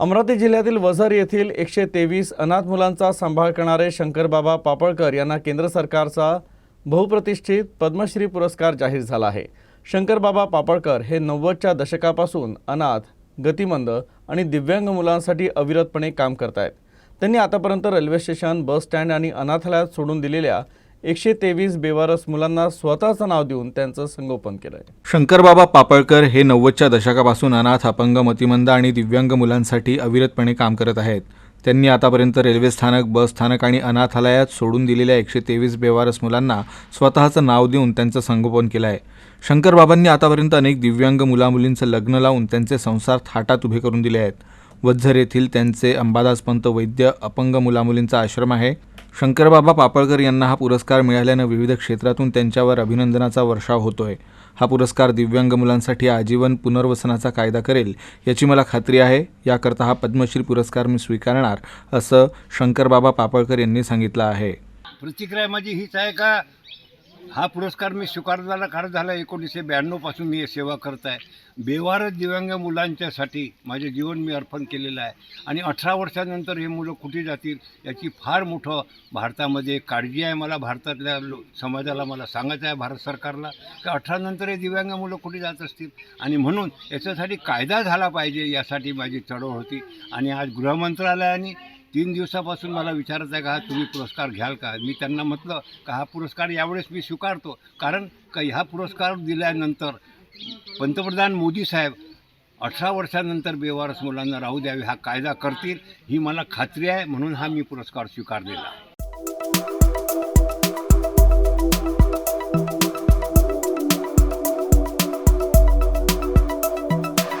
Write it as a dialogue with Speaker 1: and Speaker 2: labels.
Speaker 1: अमरावती जिल्ह्यातील वझर येथील एकशे तेवीस अनाथ मुलांचा सांभाळ करणारे शंकरबाबा पापळकर यांना केंद्र सरकारचा बहुप्रतिष्ठित पद्मश्री पुरस्कार जाहीर झाला आहे. शंकरबाबा पापळकर हे नव्वदच्या दशकापासून अनाथ गतिमंद आणि दिव्यांग मुलांसाठी अविरतपणे काम करत आहेत त्यांनी आतापर्यंत रेल्वे स्टेशन बस स्टँड आणि अनाथालयात सोडून दिलेल्या एकशे तेवीस बेवारस मुलांना स्वतःचं नाव देऊन त्यांचं संगोपन केलं आहे
Speaker 2: शंकरबाबा पापळकर हे नव्वदच्या दशकापासून अनाथ अपंग मतिमंद आणि दिव्यांग मुलांसाठी अविरतपणे काम करत आहेत. त्यांनी आतापर्यंत रेल्वे स्थानक बस स्थानक आणि अनाथालयात सोडून दिलेल्या एकशे तेवीस बेवारस मुलांना स्वतःचं नाव देऊन त्यांचं संगोपन केलं आहे शंकरबाबांनी आतापर्यंत अनेक दिव्यांग मुलामुलींचं लग्न लावून त्यांचे संसार थाटात उभे करून दिले आहेत. वज्झर येथील त्यांचे अंबादासपंत वैद्य अपंग मुलामुलींचा आश्रम आहे. शंकरबाबा पापळकर यांना हा पुरस्कार मिळाल्यानं विविध क्षेत्रातून त्यांच्यावर अभिनंदनाचा वर्षाव होतोय. हा पुरस्कार दिव्यांग मुलांसाठी आजीवन पुनर्वसनाचा कायदा करेल याची मला खात्री आहे. याकरता हा पद्मश्री पुरस्कार मी स्वीकारणार असं शंकरबाबा पापळकर यांनी सांगितलं आहे.
Speaker 3: प्रतिक्रिया माझी हीच आहे का? हा पुरस्कार मी स्वीकारलेला खरं झाला. एकोणीसशे ब्याण्णवपासून मी सेवा करत आहे. बेवारच दिव्यांग मुलांच्यासाठी माझे जीवन मी अर्पण केलेलं आहे. आणि अठरा वर्षानंतर हे मुलं कुठे जातील याची फार मोठं भारतामध्ये काळजी आहे मला भारतातल्या लो समाजाला मला सांगायचं आहे भारत सरकारला की अठरा नंतर हे दिव्यांग मुलं कुठे जात असतील? आणि म्हणून याच्यासाठी कायदा झाला पाहिजे यासाठी माझी चळवळ होती. आणि आज गृहमंत्रालयाने तीन दिवसापासून मला विचारत आहे का हा तुम्ही पुरस्कार घ्याल का? मी त्यांना म्हटलं का हा पुरस्कार यावेळेस मी स्वीकारतो. कारण का ह्या पुरस्कार दिल्यानंतर पंतप्रधान मोदी साहेब अठरा वर्षानंतर बेवारस मुलांना राहू द्यावे हा कायदा करतील ही मला खात्री आहे म्हणून हा मी पुरस्कार स्वीकारलेला आहे.